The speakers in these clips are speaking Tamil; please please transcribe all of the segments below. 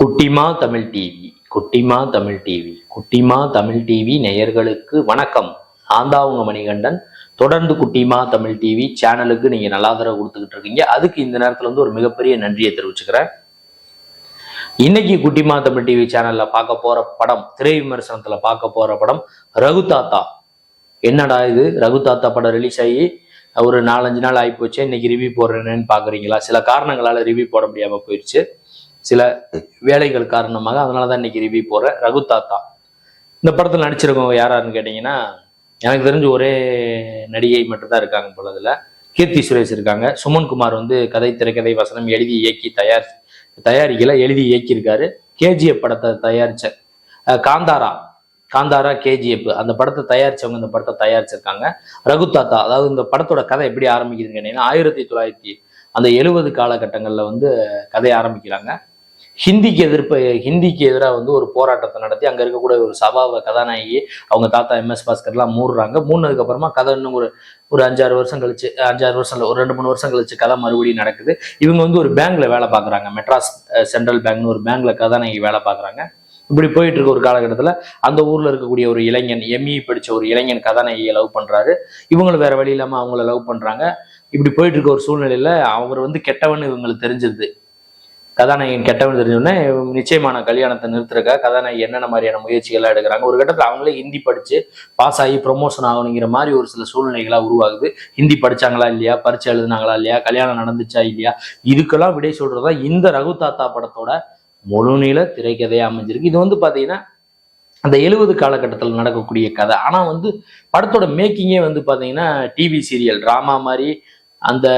குட்டிமா தமிழ் டிவி குட்டிமா தமிழ் டிவி குட்டிமா தமிழ் டிவி நேயர்களுக்கு வணக்கம். நான் தான் உங்க மணிகண்டன். தொடர்ந்து குட்டிமா தமிழ் டிவி சேனலுக்கு நீங்க நல்லா ஆதரவு கொடுத்துக்கிட்டு இருக்கீங்க. அதுக்கு இந்த நேரத்துல வந்து ஒரு மிகப்பெரிய நன்றியை தெரிவிச்சுக்கிறேன். இன்னைக்கு குட்டிமா தமிழ் டிவி சேனல்ல பார்க்க போற படம் திரை விமர்சனத்துல பார்க்க போற படம் ரகு தாத்தா. என்னடா இது? ரகு தாத்தா படம் ரிலீஸ் ஆகி ஒரு நாலஞ்சு நாள் ஆகி போச்சு இன்னைக்கு ரிவ்யூ போடுறேன்னு பாக்குறீங்களா? சில காரணங்களால ரிவ்யூ போட முடியாம போயிடுச்சு சில வேலைகள் காரணமாக அதனால தான் இன்னைக்கு ரிவ்யூ போடுறேன் ரகு தாத்தா. இந்த படத்தில் நடிச்சிருக்கவங்க யாராருன்னு கேட்டிங்கன்னா எனக்கு தெரிஞ்சு ஒரே நடிகை மட்டும்தான் இருக்காங்க போல அதில். கீர்த்தி சுரேஷ் இருக்காங்க. சுமன் குமார் வந்து கதை திரைக்கதை வசனம் எழுதி இயக்கி தயார் தயாரிக்கல எழுதி இயக்கியிருக்காரு. கேஜிஎஃப் படத்தை தயாரிச்ச காந்தாரா. காந்தாரா கேஜிஎஃப். அந்த படத்தை தயாரிச்சவங்க இந்த படத்தை தயாரிச்சிருக்காங்க. ரகு தாத்தா அதாவது இந்த படத்தோட கதை எப்படி ஆரம்பிக்குதுன்னு கேட்டீங்கன்னா ஆயிரத்தி தொள்ளாயிரத்தி அந்த எழுபது காலகட்டங்களில் வந்து கதை ஆரம்பிக்கிறாங்க. ஹிந்திக்கு எதிர்ப்பு ஹிந்திக்கு எதிராக வந்து ஒரு போராட்டத்தை நடத்தி அங்கே இருக்கக்கூடிய ஒரு சபாவை கதாநாயகி அவங்க தாத்தா எம்எஸ் பாஸ்கர்லாம் மூடுறாங்க. மூடினதுக்கு அப்புறமா கதை இன்னும் ஒரு ஒரு அஞ்சாறு வருஷம் கழிச்சு அஞ்சாறு வருஷம் இல்லை ஒரு ரெண்டு மூணு வருஷம் கழிச்சு கதை மறுபடியும் நடக்குது. இவங்க வந்து ஒரு பேங்க்ல வேலை பார்க்குறாங்க. மெட்ராஸ் சென்ட்ரல் பேங்க்னு ஒரு பேங்க்ல கதாநாயகி வேலை பார்க்குறாங்க. இப்படி போயிட்டு இருக்க ஒரு காலகட்டத்தில் அந்த ஊரில் இருக்கக்கூடிய ஒரு இளைஞன் எம்இ படித்த ஒரு இளைஞன் கதாநாயகியை லவ் பண்ணுறாரு இவங்களும் வேற வழி இல்லாமல் அவங்கள லவ் பண்ணுறாங்க இப்படி போயிட்டு இருக்க ஒரு சூழ்நிலையில் அவர் வந்து கெட்டவன் இவங்களுக்கு தெரிஞ்சிருது. கதாநாயகன் கெட்டவன் தெரிஞ்சோடனே நிச்சயமான கல்யாணத்தை நிறுத்துறக்க கதாநாயகி என்னென்ன மாதிரியான முயற்சிகள்லாம் எடுக்கிறாங்க? ஒரு கட்டத்தில் அவங்களே ஹிந்தி படிச்சு பாஸ் ஆகி ப்ரொமோஷன் ஆகணுங்கிற மாதிரி ஒரு சில சூழ்நிலைகளாக உருவாகுது. ஹிந்தி படிச்சாங்களா இல்லையா? பரிச்சை எழுதுனாங்களா இல்லையா? கல்யாணம் நடந்துச்சா இல்லையா? இதுக்கெல்லாம் விடை சொல்றதா இந்த ரகு தாத்தா படத்தோட முழுநீள திரைக்கதையாக அமைஞ்சிருக்கு. இது வந்து பார்த்தீங்கன்னா அந்த எழுபது காலகட்டத்தில் நடக்கக்கூடிய கதை. ஆனால் வந்து படத்தோட மேக்கிங்கே வந்து பார்த்தீங்கன்னா டிவி சீரியல் ட்ராமா மாதிரி அந்த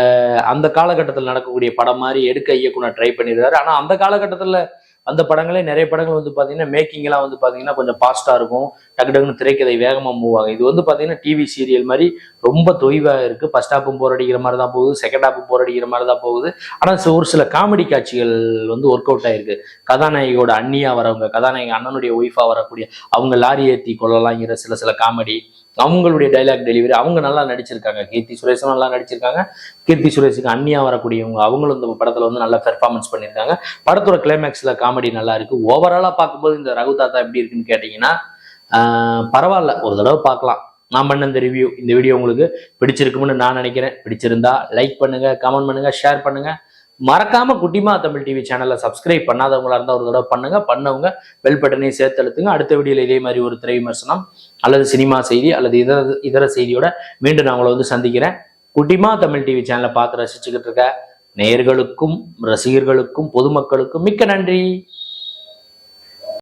அந்த காலகட்டத்தில் நடக்கக்கூடிய படம் மாதிரி எடுக்க இயக்குனர் ட்ரை பண்ணியிருக்காரு ஆனால் அந்த காலகட்டத்தில் அந்த படங்களே நிறைய படங்கள் வந்து பார்த்தீங்கன்னா மேக்கிங்லாம் வந்து பார்த்தீங்கன்னா கொஞ்சம் ஃபாஸ்ட்டாக இருக்கும். டக்கு டக்குன்னு திரைக்கதை வேகமாக மூவ் ஆகும். இது வந்து பார்த்தீங்கன்னா டிவி சீரியல் மாதிரி ரொம்ப தொய்வாக இருக்குது ஃபஸ்ட் ஹாப்பும் போர் அடிக்கிற மாதிரி தான் போகுது. செகண்ட் ஹாப்பும் போர் அடிக்கிற மாதிரி தான் போகுது. ஆனால் ஒரு சில காமெடி காட்சிகள் வந்து ஒர்க் அவுட் ஆயிருக்கு. கதாநாயகியோட அண்ணியாக வரவங்க கதாநாயகி அண்ணனுடைய ஒய்ஃபாக வரக்கூடிய அவங்க லாரி ஏற்றி கொள்ளலாங்கிற சில சில காமெடி அவங்களுடைய டைலாக் டெலிவரி அவங்க நல்லா நடிச்சிருக்காங்க. கீர்த்தி சுரேஷும் நல்லா நடிச்சிருக்காங்க. கீர்த்தி சுரேஷுக்கு அந்நியாக வரக்கூடியவங்க அவங்களும் இந்த படத்தில் வந்து நல்லா பெர்ஃபார்மன்ஸ் பண்ணியிருக்காங்க. படத்தோட கிளைமேக்ஸில் காமெடி நல்லா இருக்கு. ஓவராலாக பார்க்கும்போது இந்த ரகு தாத்தா எப்படி இருக்குன்னு கேட்டிங்கன்னா பரவாயில்ல. ஒரு தடவை பார்க்கலாம். நான் பண்ண இந்த ரிவ்யூ இந்த வீடியோ உங்களுக்கு பிடிச்சிருக்கும்னு நான் நினைக்கிறேன். பிடிச்சிருந்தா லைக் பண்ணுங்க கமெண்ட் பண்ணுங்க ஷேர் பண்ணுங்க. மறக்காம குட்டிமா தமிழ் டிவி சேனலை சப்ஸ்கிரைப் பண்ணாதவங்களா இருந்தால் ஒரு தடவை பண்ணுங்க. பண்ணவங்க பெல் பட்டனையும் சேர்த்து அழுத்துங்க. அடுத்த வீடியோல இதே மாதிரி ஒரு திரை விமர்சனம் அல்லது சினிமா செய்தி அல்லது இதர இதர செய்தியோட மீண்டும் நான் உங்களை வந்து சந்திக்கிறேன். குட்டிமா தமிழ் டிவி சேனலை பார்த்து ரசிச்சுக்கிட்டு இருக்க நேயர்களுக்கும் ரசிகர்களுக்கும் பொதுமக்களுக்கும் மிக்க நன்றி.